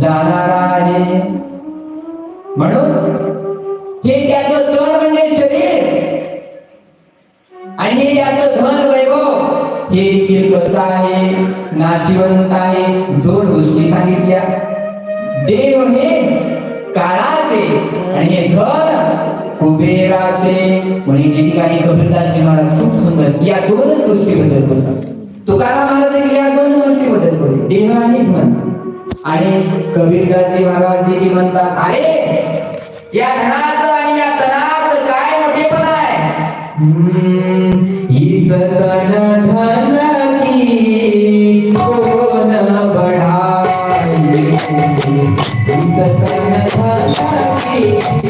जाणार आहे. म्हणून हे त्याचं तण म्हणजे शरीर. आणि हे त्याचं धन वैभव हे देखील कसं आहे? नाशिवंत आहे. दोन गोष्टी सांगितल्या. देव हे काळाचे आणि हे धन कुबेराचे. म्हणून या ठिकाणी कबीरदासजी महाराज खूप सुंदर या दोनच गोष्टीबद्दल बोलतात. तुकाराम महाराज या दोन गोष्टीबद्दल बोलले. देव आणि धन. आणि कबीरदासजी महाराज देखील म्हणतात अरे या धनाचं आणि या तनाचं काय मोठेपणा आहे? ही सतन धन की कोण बढाई सतन धन की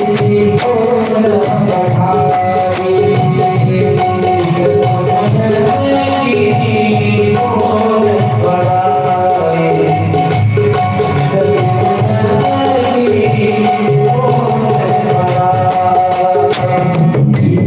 काय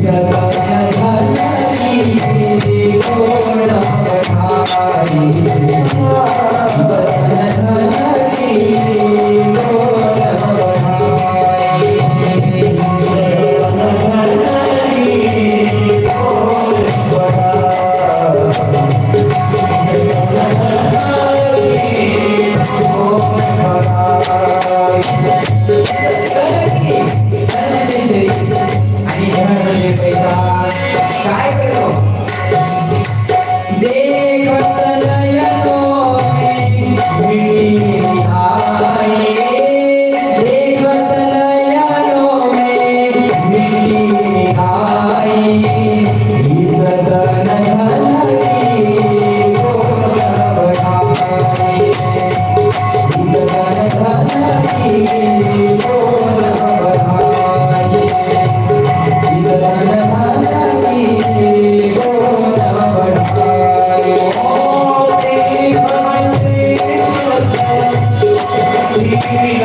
Amen.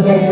Gracias.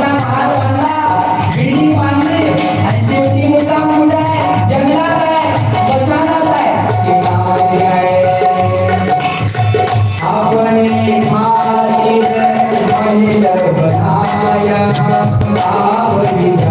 राम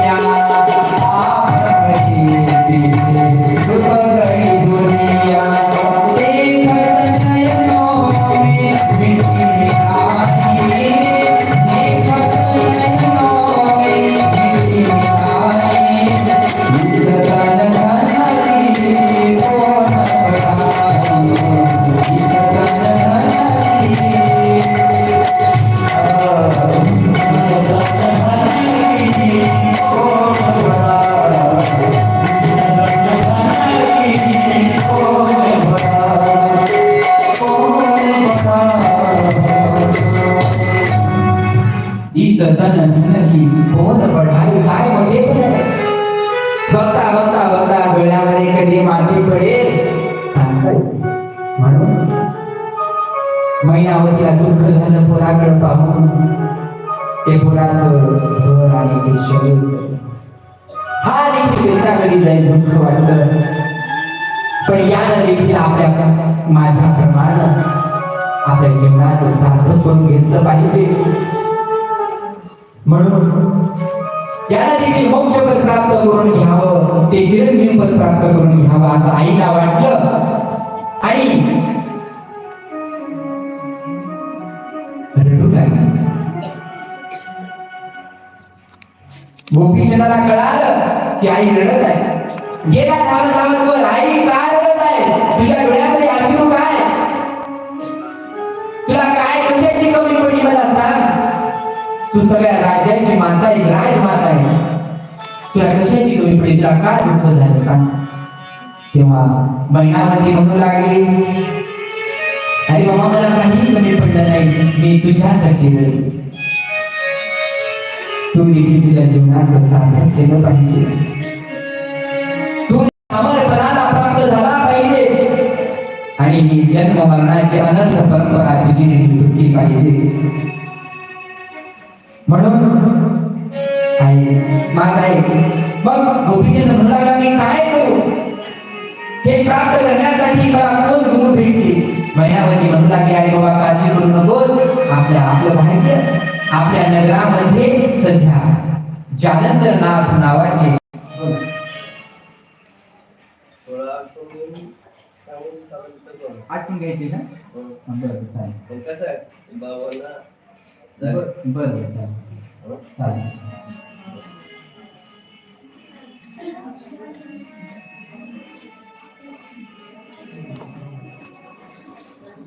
कधी माती पडेल. सांगता म्हणून मैनावतीला दुःख झालं पोराकडे पाहून ते पोराचं घर आणि ते शरीर हा देखील वेदना कधी जाईल दुःख वाटलं. पण यानं देखील आपल्या माझ्या प्रमाण आपल्या जीवनाचं सार्थक करून घेतलं पाहिजे. म्हणून याला देखील मोक्ष प्राप्त करून घ्यावं. ते चिरंजीव पद प्राप्त करून घ्यावं असं आईला वाटलं. आणि गोपीचंदाला कळालं की आई रडत आहे. गेला धावत धावत वर आई काय रडत आहे? तुझ्या डोळ्यामध्ये अश्रू काय? तुला काय कशाची कमी पडली मला सांग? तू सगळ्या राज्याची माता आहेस राजमाता आहेस तुला कशाची कमी पडली? तुला काय दुःख झालं सांग. तेव्हा महिनामध्ये म्हणू लागले. अरे बाबा मला काही कमी पडलं नाही. मी तुझ्यासाठी रडते. तू देखील तुझ्या जीवनाचं साधन केलं पाहिजे. तू अमरपणाला प्राप्त झाला पाहिजे. आणि ही जन्म मरणाची अनंत परंपरा तुझी देखील सुटली पाहिजे. म्हणून आई माझा आई मग गोपीचंद म्हणू लागला मी काय करू हे प्राप्त करण्यासाठी मला कोण गुरु भेटली महिनावती म्हणू लागली अरे बाबा काळजी करू नकोस आपल्या आपलं भाग्य आपल्या नगरामध्ये सध्या जालंधरनाथ नावाचे. आठवून घ्यायचे हो. बरं चालेल पण कसं आहे. बरं बरं चालेल हो? चालेल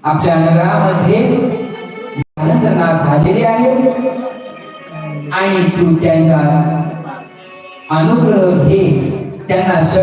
आपल्या नगरामध्ये आनंदनाथ झालेले आहेत. आणि तू त्यांचा अनुग्रह घे. त्यांना